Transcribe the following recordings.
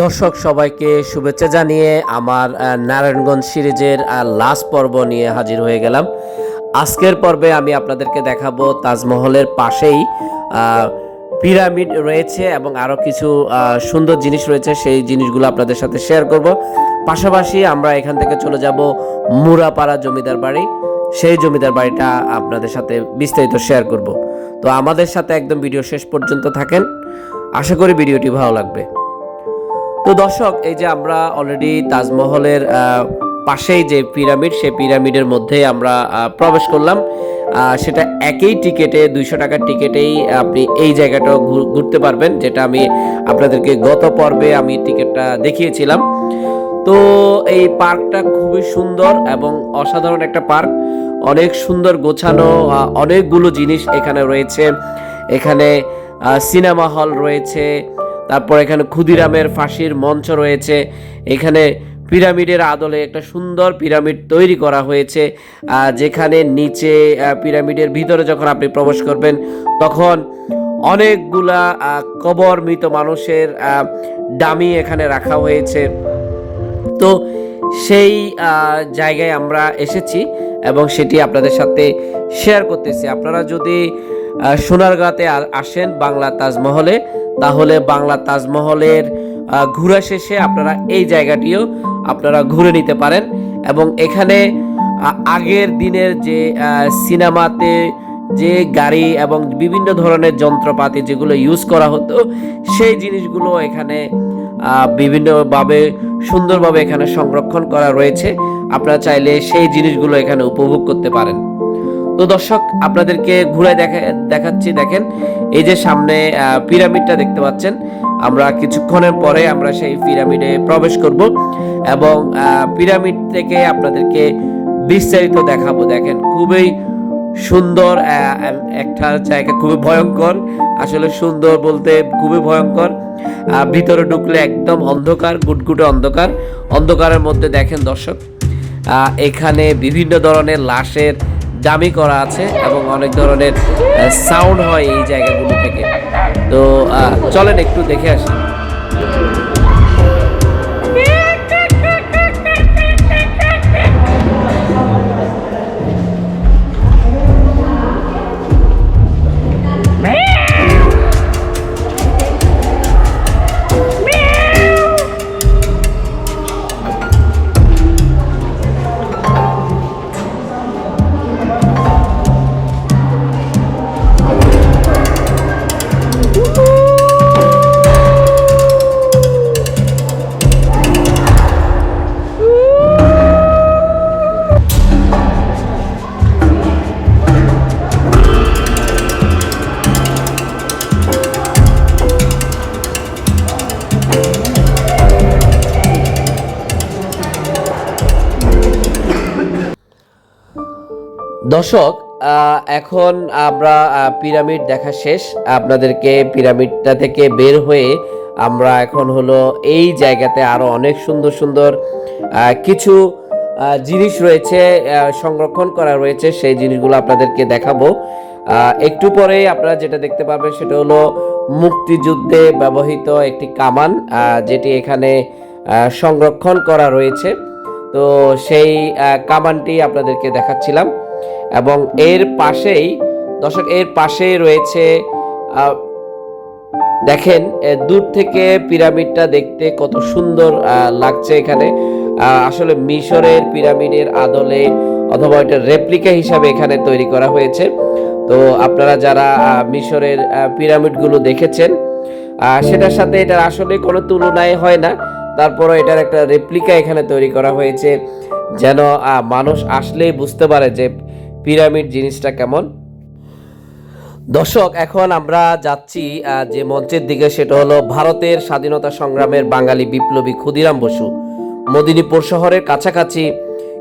দর্শক, সবাইকে শুভেচ্ছা জানিয়ে আমার নারায়ণগঞ্জ সিরিজের লাস্ট পর্ব নিয়ে হাজির হয়ে গেলাম। আজকের পর্বে আমি আপনাদেরকে দেখাবো তাজমহলের পাশেই পিরামিড রয়েছে এবং আরও কিছু সুন্দর জিনিস রয়েছে। সেই জিনিসগুলো আপনাদের সাথে শেয়ার করব। পাশাপাশি আমরা এখান থেকে চলে যাব মুরাপাড়া জমিদার বাড়ি। সেই জমিদার বাড়িটা আপনাদের সাথে বিস্তারিত শেয়ার করব। তো আমাদের সাথে একদম ভিডিও শেষ পর্যন্ত থাকেন। আশা করি ভিডিওটি ভালো লাগবে। তো দর্শক, এই যে আমরা অলরেডি তাজমহলের পাশেই যে পিরামিড সেই পিরামিডের মধ্যে আমরা প্রবেশ করলাম। সেটা একই টিকেটে দুইশো টাকার টিকেটেই আপনি এই জায়গাটা ঘুর- ঘুরতে পারবেন, যেটা আমি আপনাদেরকে গত পর্বে আমি টিকিটটা দেখিয়েছিলাম। তো এই পার্কটা খুবই সুন্দর এবং অসাধারণ একটা পার্ক। অনেক সুন্দর গোছানো অনেকগুলো জিনিস এখানে রয়েছে। এখানে সিনেমা হল রয়েছে। তারপর এখানে ক্ষুদিরামের ফাঁসির মঞ্চ রয়েছে। এখানে পিরামিডের আদলে একটা সুন্দর পিরামিড তৈরি করা হয়েছে। যেখানে নিচে পিরামিডের ভিতরে যখন আপনি প্রবেশ করবেন তখন অনেকগুলা কবর মৃত মানুষের ডামি এখানে রাখা হয়েছে। তো সেই জায়গায় আমরা এসেছি এবং সেটি আপনাদের সাথে শেয়ার করতেছি। আপনারা যদি সোনারগাঁতে আসেন বাংলা তাজমহলে। তাহলে বাংলা তাজমহলের ঘোরা শেষে আপনারা এই জায়গাটিও আপনারা ঘুরে নিতে পারেন এবং এখানে আগের দিনের যে সিনেমাতে যে গাড়ি এবং বিভিন্ন ধরনের যন্ত্রপাতি যেগুলো ইউজ করা হতো, সেই জিনিসগুলো এখানে বিভিন্নভাবে, সুন্দরভাবে এখানে সংরক্ষণ করা রয়েছে। আপনারা চাইলে সেই জিনিসগুলো এখানে উপভোগ করতে পারেন। তো দর্শক, আপনাদেরকে ঘুরে দেখা, দেখাচ্ছি, দেখেন, এই যে সামনে পিরামিডটা দেখতে পাচ্ছেন। আমরা কিছুক্ষণের পরে আমরা সেই পিরামিডে প্রবেশ করব এবং পিরামিড থেকে আপনাদেরকে বিস্তারিত দেখাবো। দেখেন, খুবই সুন্দর একটা জায়গা, খুবই ভয়ঙ্কর। আসলে সুন্দর বলতে খুবই ভয়ঙ্কর। ভিতরে ঢুকলে একদম অন্ধকার, গুটগুটে অন্ধকার। অন্ধকারের মধ্যে দেখেন দর্শক এখানে বিভিন্ন ধরনের লাশের দামি করা আছে এবং অনেক ধরনের সাউন্ড হয় এই জায়গাগুলো থেকে। তো চলেন একটু দেখে আসি। দর্শক এখন আমরা পিরামিড দেখা শেষ। আপনাদেরকে পিরামিডটা থেকে বের হয়ে আমরা এখন হলো এই জায়গাতে আরও অনেক সুন্দর সুন্দর কিছু জিনিস রয়েছে সংরক্ষণ করা রয়েছে। সেই জিনিসগুলো আপনাদেরকে দেখাবো। একটু পরে আপনারা যেটা দেখতে পাবেন সেটা হলো মুক্তিযুদ্ধে ব্যবহৃত একটি কামান যেটি এখানে সংরক্ষণ করা রয়েছে। তো সেই কামানটি আপনাদেরকে দেখাচ্ছিলাম। এবং এর পাশেই, দর্শক, এর পাশেই রয়েছে দেখেন দূর থেকে পিরামিডটা দেখতে কত সুন্দর লাগছে এখানে। আসলে মিশরের পিরামিডের আদলে অথবা এটা রেপ্লিকা হিসাবে এখানে তৈরি করা হয়েছে। তো আপনারা যারা মিশরের পিরামিডগুলো দেখেছেন সেটার সাথে এটার আসলে কোনো তুলনায় হয় না। তারপরও এটার একটা রেপ্লিকা এখানে তৈরি করা হয়েছে। যেন মানুষ আসলেই বুঝতে পারে যে পিরামিড জিনিসটা কেমন। দর্শক, এখন আমরা যাচ্ছি যে মঞ্চের দিকে, সেটা হলো ভারতের স্বাধীনতা সংগ্রামের বাঙালি বিপ্লবী ক্ষুদিরাম বসু। মদিনীপুর শহরের কাছাকাছি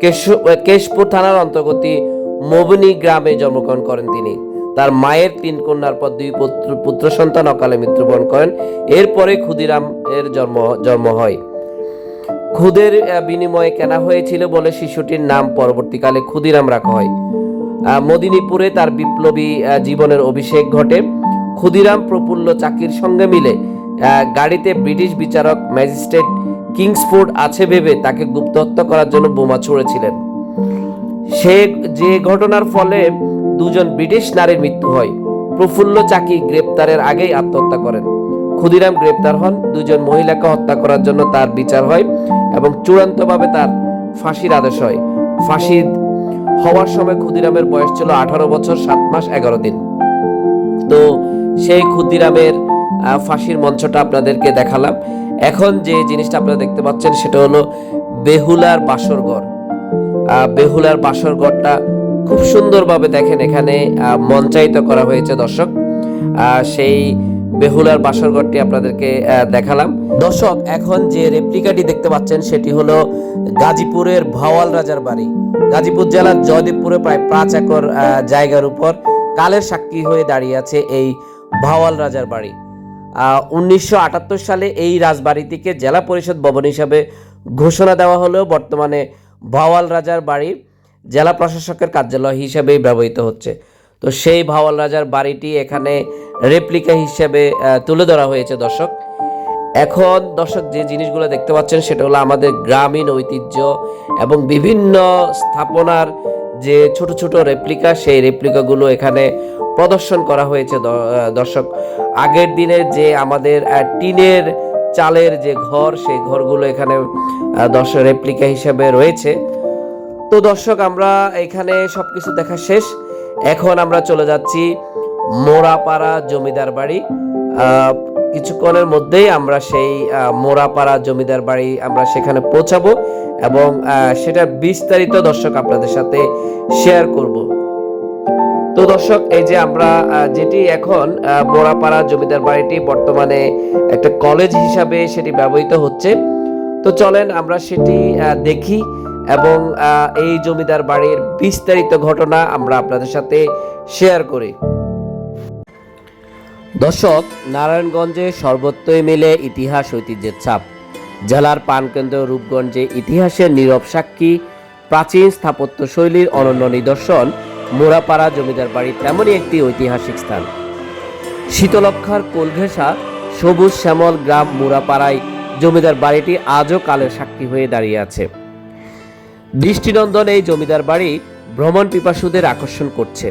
কেশ- কেশপুর থানার অন্তর্গত মবনি গ্রামে জন্মগ্রহণ করেন তিনি। তার মায়ের তিন কন্যার পর দুই পুত্র পুত্র সন্তান, অকালে মৃত্যুবরণ করেন। এরপরে ক্ষুদিরাম এর জন্ম জন্ম হয়। খুদের বিনিময়ে কেনা হয়েছিল বলে শিশুটির নাম পরবর্তীকালে ক্ষুদিরাম রাখা হয়। মদিনীপুরে তার বিপ্লবী জীবনের অভিষেক ঘটে। ক্ষুদিরাম প্রফুল্ল চাকির সঙ্গে মিলে গাড়িতে ব্রিটিশ বিচারক ম্যাজিস্ট্রেট কিংসফোর্ড আছে ভেবে তাকে গুপ্ত হত্যা করার জন্য বোমা ছুঁড়েছিলেন। সে, যে ঘটনার ফলে দুজন ব্রিটিশ নারীর মৃত্যু হয়। প্রফুল্ল চাকি গ্রেপ্তারের আগেই আত্মহত্যা করেন। ক্ষুদিরাম গ্রেপ্তার হন, দুজন মহিলাকে হত্যা করার জন্য তার বিচার হয়। এবং চূড়ান্তভাবে তার ফাঁসির আদেশ হয়। ফাঁসি হওয়ার সময় ক্ষুদিরামের বয়স ছিল আঠারো বছর, সাত মাস, এগারো দিন। তো সেই ক্ষুদিরামের ফাঁসির মঞ্চটা আপনাদেরকে দেখালাম। এখন যে জিনিসটা আপনারা দেখতে পাচ্ছেন সেটা হলো বেহুলার বাসরঘর। বেহুলার বাসরঘরটা খুব সুন্দরভাবে দেখেন, এখানে মঞ্চায়িত করা হয়েছে দর্শক। সেই বেহুলার বাসর ঘরটি আপনাদেরকে দেখালাম। দর্শক, এখন যে রেপ্লিকাটি দেখতে পাচ্ছেন, সেটি হলো গাজীপুরের ভাওয়াল রাজার বাড়ি। গাজীপুর জেলার জয়দেবপুরে প্রায় পাঁচ একর জায়গার উপর কালের সাক্ষী হয়ে দাঁড়িয়ে আছে এই ভাওয়াল রাজার বাড়ি। উনিশশো আটাত্তর সালে এই রাজবাড়িটিকে জেলা পরিষদ ভবন হিসাবে ঘোষণা দেওয়া হলেও বর্তমানে ভাওয়াল রাজার বাড়ি জেলা প্রশাসকের কার্যালয় হিসেবেই ব্যবহৃত হচ্ছে। তো সেই ভাওয়াল রাজার বাড়িটি এখানে রেপ্লিকা হিসেবে তুলে ধরা হয়েছে দর্শক। এখন দর্শক যে জিনিসগুলো দেখতে পাচ্ছেন, সেটা হলো আমাদের গ্রামীণ ঐতিহ্য এবং বিভিন্ন স্থাপনার যে ছোট ছোট রেপ্লিকা সেই রেপ্লিকাগুলো এখানে প্রদর্শন করা হয়েছে দর্শক। আগের দিনের যে আমাদের টিনের চালের যে ঘর, সেই ঘরগুলো এখানে দর্শক রেপ্লিকা হিসেবে রয়েছে। তো দর্শক, আমরা এখানে সবকিছু দেখা শেষ। এখন আমরা চলে যাচ্ছি মোরাপাড়া জমিদার বাড়ি। কিছুক্ষণের মধ্যেই আমরা সেই মোরাপাড়া জমিদার বাড়ি আমরা সেখানে পৌঁছাবো এবং সেটা বিস্তারিত দর্শক আপনাদের সাথে শেয়ার করব। তো দর্শক, এই যে আমরা যেটি এখন মোরাপাড়া জমিদার বাড়িটি বর্তমানে একটা কলেজ হিসাবে সেটি ব্যবহৃত হচ্ছে। তো চলেন আমরা সেটি দেখি এবং এই জমিদার বাড়ির বিস্তারিত ঘটনা আমরা আপনাদের সাথে শেয়ার করি। দর্শক, নারায়ণগঞ্জে সর্বত্রই মিলে ইতিহাস ঐতিহ্যের ছাপ। জেলার পানকেন্দ্র রূপগঞ্জে ইতিহাসের নীরব সাক্ষী, প্রাচীন স্থাপত্য শৈলীর অনন্য নিদর্শন মোরাপাড়া জমিদার বাড়ি তেমনই একটি ঐতিহাসিক স্থান। শীতলক্ষার কোলঘেঁষা, সবুজ শ্যামল গ্রাম মুরাপাড়ায় জমিদার বাড়িটি আজও কালের সাক্ষী হয়ে দাঁড়িয়ে আছে। দৃষ্টিনন্দন এই জমিদার বাড়ি ভ্রমণ পিপাসুদের আকর্ষণ করছে।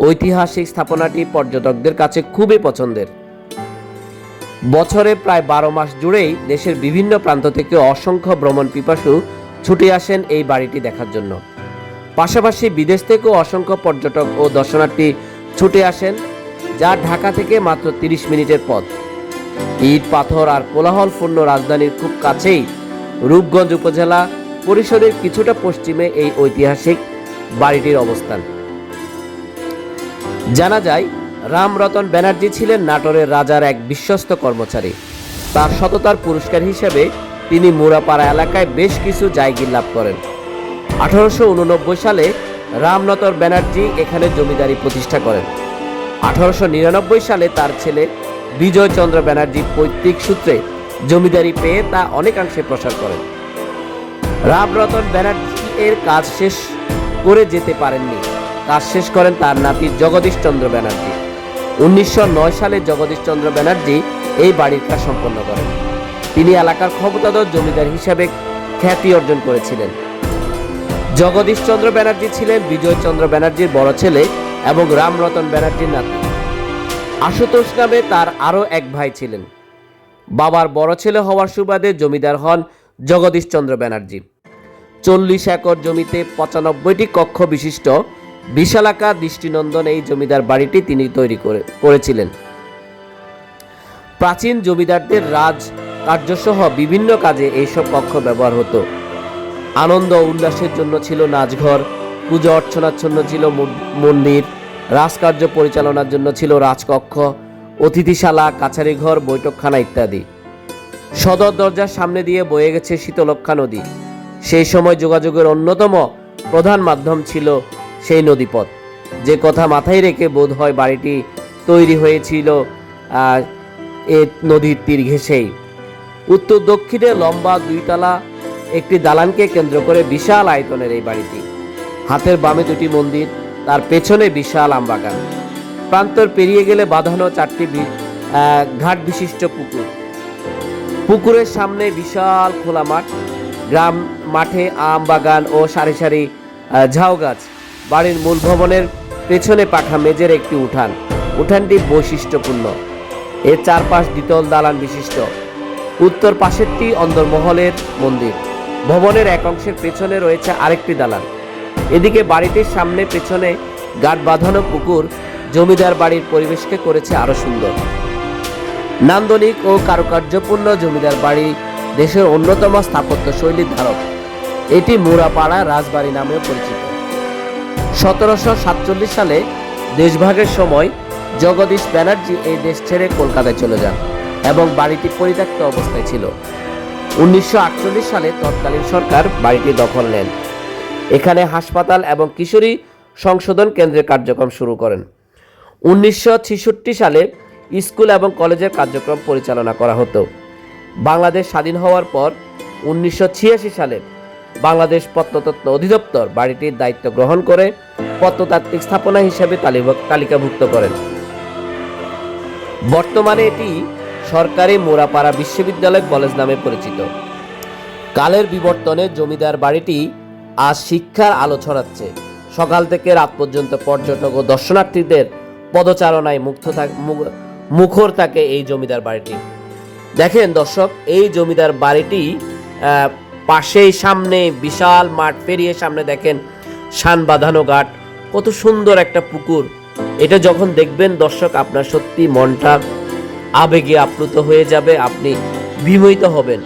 ঐতিহাসিক স্থাপনাটি পর্যটকদের কাছে খুবই পছন্দের। বছরে প্রায় বারো মাস জুড়েই দেশের বিভিন্ন প্রান্ত থেকে অসংখ্য ভ্রমণ পিপাসু ছুটে আসেন এই বাড়িটি দেখার জন্য। পাশাপাশি বিদেশ থেকেও অসংখ্য পর্যটক ও দর্শনার্থী ছুটে আসেন, যা ঢাকা থেকে মাত্র তিরিশ মিনিটের পথ। ইট, পাথর আর কোলাহলপূর্ণ রাজধানীর খুব কাছেই রূপগঞ্জ উপজেলা পরিষদের কিছুটা পশ্চিমে এই ঐতিহাসিক বাড়িটির অবস্থান। জানা যায় রামরতন ব্যানার্জি ছিলেন নাটোরের রাজার এক বিশ্বস্ত কর্মচারী। তার সততার পুরস্কার হিসেবে তিনি মুরাপাড়া এলাকায় বেশ কিছু জায়গির লাভ করেন। আঠারোশো উননব্বই সালে রামনতর ব্যানার্জি এখানে জমিদারি প্রতিষ্ঠা করেন। আঠারোশো নিরানব্বই সালে তার ছেলে বিজয়চন্দ্র ব্যানার্জি পৈতৃক সূত্রে জমিদারি পেয়ে তা অনেকাংশে প্রসার করেন। রামরতন ব্যানার্জি এর কাজ শেষ করে যেতে পারেননি। কাজ শেষ করেন তার নাতি জগদীশচন্দ্র ব্যানার্জি। উনিশশো নয় সালে জগদীশচন্দ্র ব্যানার্জি এই বাড়ির কাজ সম্পন্ন করেন। তিনি এলাকার ক্ষমতাধর জমিদার হিসাবে খ্যাতি অর্জন করেছিলেন। জগদীশচন্দ্র ব্যানার্জি ছিলেন বিজয়চন্দ্র ব্যানার্জির বড় ছেলে এবং রামরতন ব্যানার্জির নাতি। আশুতোষ নামে তার আরও এক ভাই ছিলেন। বাবার বড় ছেলে হওয়ার সুবাদে জমিদার হন জগদীশচন্দ্র ব্যানার্জি। চল্লিশ একর জমিতে পঁচানব্বইটি কক্ষ বিশিষ্ট বিশালাকার দৃষ্টিনন্দন এই জমিদার বাড়িটি তিনি তৈরি করে, করেছিলেন। প্রাচীন জমিদারদের রাজ কার্যসহ বিভিন্ন কাজে এইসব কক্ষ ব্যবহার হতো। আনন্দ উল্লাসের জন্য ছিল নাচঘর, পূজা অর্চনার জন্য ছিল মন্দির, রাজকার্য পরিচালনার জন্য ছিল রাজকক্ষ, অতিথিশালা কাছারি ঘর বৈঠকখানা ইত্যাদি। সদর দরজার সামনে দিয়ে বয়ে গেছে শীতলক্ষা নদী। সেই সময় যোগাযোগের অন্যতম প্রধান মাধ্যম ছিল সেই নদীপথ। যে কথা মাথায় রেখে বোধ হয় বাড়িটি তৈরি হয়েছিল এ নদীর তীর ঘেঁষেই। উত্তর দক্ষিণে লম্বা দুইতলা একটি দালানকে কেন্দ্র করে বিশাল আয়তনের এই বাড়িটি। হাতের বামে দুটি মন্দির, তার পেছনে বিশাল আমবাগান। প্রান্তর পেরিয়ে গেলে বাঁধানো চারটি ঘাট বিশিষ্ট পুকুর। পুকুরের সামনে বিশাল খোলা মাঠ। গ্রাম মাঠে আম বাগান ও সারি সারি ঝাউ গাছ বাড়ির মূল ভবনের পেছনে পাখা মেজের একটি উঠান। উঠানটি বৈশিষ্ট্যপূর্ণ। এর চারপাশ দ্বিতল দালান বিশিষ্ট। উত্তর পাশেরটি অন্দরমহলের মন্দির। ভবনের এক অংশের পেছনে রয়েছে আরেকটি দালান। এদিকে বাড়িটির সামনে পেছনে গাট বাঁধানো পুকুর জমিদার বাড়ির পরিবেশকে করেছে আরও সুন্দর। নান্দনিক ও কারুকার্যপূর্ণ জমিদার বাড়ি দেশের অন্যতম স্থাপত্য শৈলীর ধারক। এটি মুরাপাড়া রাজবাড়ি নামেও পরিচিত। সতেরোশো সাতচল্লিশ সালে দেশভাগের সময় জগদীশ ব্যানার্জি এই দেশ ছেড়ে কলকাতায় চলে যান এবং বাড়িটি পরিত্যক্ত অবস্থায় ছিল। উনিশশো আটচল্লিশ সালে তৎকালীন সরকার বাড়িটি দখল নেন। এখানে হাসপাতাল এবং কিশোরী সংশোধন কেন্দ্রের কার্যক্রম শুরু করেন। উনিশশো ছেষট্টি সালে স্কুল এবং কলেজের কার্যক্রম পরিচালনা করা হতো। বাংলাদেশ স্বাধীন হওয়ার পর উনিশশো ছিয়াশি সালে বাংলাদেশ প্রত্নতত্ত্ব অধিদপ্তর বাড়িটির দায়িত্ব গ্রহণ করে প্রত্নতাত্ত্বিক স্থাপনা হিসেবে তালিকাভুক্ত করেন। বর্তমানে এটি সরকারি মোরাপাড়া বিশ্ববিদ্যালয় কলেজ নামে পরিচিত। কালের বিবর্তনে জমিদার বাড়িটি আজ শিক্ষার আলো ছড়াচ্ছে। সকাল থেকে রাত পর্যন্ত পর্যটক ও দর্শনার্থীদের পদচারণায় থাক মুখর থাকে এই জমিদার বাড়িটি। দেখেন দর্শক, এই জমিদার বাড়িটি পাশেই সামনে বিশাল মাঠ পেরিয়ে সামনে দেখেন শান বাঁধানো ঘাট। কত সুন্দর একটা পুকুর। এটা যখন দেখবেন দর্শক, আপনার সত্যি মনটা আবেগে আপ্লুত হয়ে যাবে, আপনি বিমোহিত হবেন।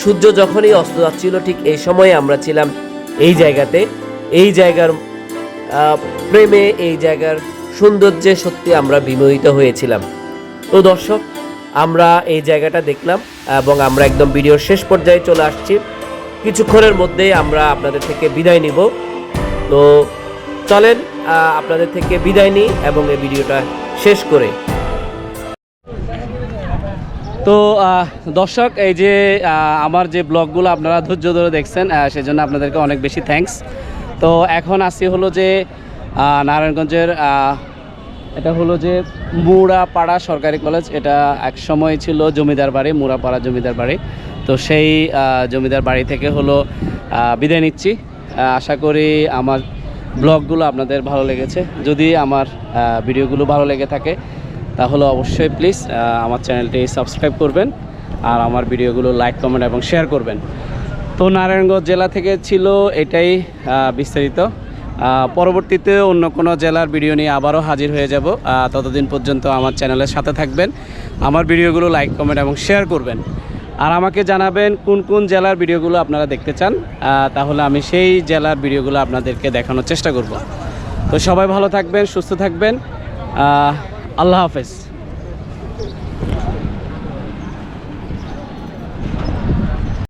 সূর্য যখনই অস্ত যাচ্ছিল, ঠিক এই সময়ে আমরা ছিলাম এই জায়গাতে। এই জায়গার প্রেমে, এই জায়গার সৌন্দর্যে সত্যি আমরা বিমোহিত হয়েছিলাম। তো দর্শক, আমরা এই জায়গাটা দেখলাম এবং আমরা একদম ভিডিওর শেষ পর্যায়ে চলে আসছি। কিছুক্ষণের মধ্যেই আমরা আপনাদের থেকে বিদায় নিব। তো চলেন আপনাদের থেকে বিদায় নিই এবং এই ভিডিওটা শেষ করে। তো দর্শক, এই যে আমার যে ব্লগগুলো আপনারা ধৈর্য ধরে দেখছেন সেজন্য আপনাদেরকে অনেক বেশি থ্যাঙ্কস তো, এখন আসি হলো যে নারায়ণগঞ্জের এটা হলো যে মুড়াপাড়া সরকারি কলেজ। এটা এক সময় ছিল জমিদার বাড়ি, মুড়াপাড়া জমিদার বাড়ি। তো সেই জমিদার বাড়ি থেকে হলো বিদায় নিচ্ছি। আশা করি আমার ব্লগগুলো আপনাদের ভালো লেগেছে। যদি আমার ভিডিওগুলো ভালো লেগে থাকে, তাহলে অবশ্যই প্লিজ আমার চ্যানেলটি সাবস্ক্রাইব করবেন আর আমার ভিডিওগুলো লাইক কমেন্ট এবং শেয়ার করবেন। তো নারায়ণগঞ্জ জেলা থেকে ছিল এটাই বিস্তারিত। পরবর্তীতে অন্য কোনো জেলার ভিডিও নিয়ে আবারও হাজির হয়ে যাব। ততদিন পর্যন্ত আমার চ্যানেলের সাথে থাকবেন। আমার ভিডিওগুলো লাইক কমেন্ট এবং শেয়ার করবেন। আর আমাকে জানাবেন কোন কোন জেলার ভিডিওগুলো আপনারা দেখতে চান তাহলে আমি সেই জেলার ভিডিওগুলো আপনাদেরকে দেখানোর চেষ্টা করব। তো সবাই ভালো থাকবেন, সুস্থ থাকবেন আল্লাহ হাফেজ।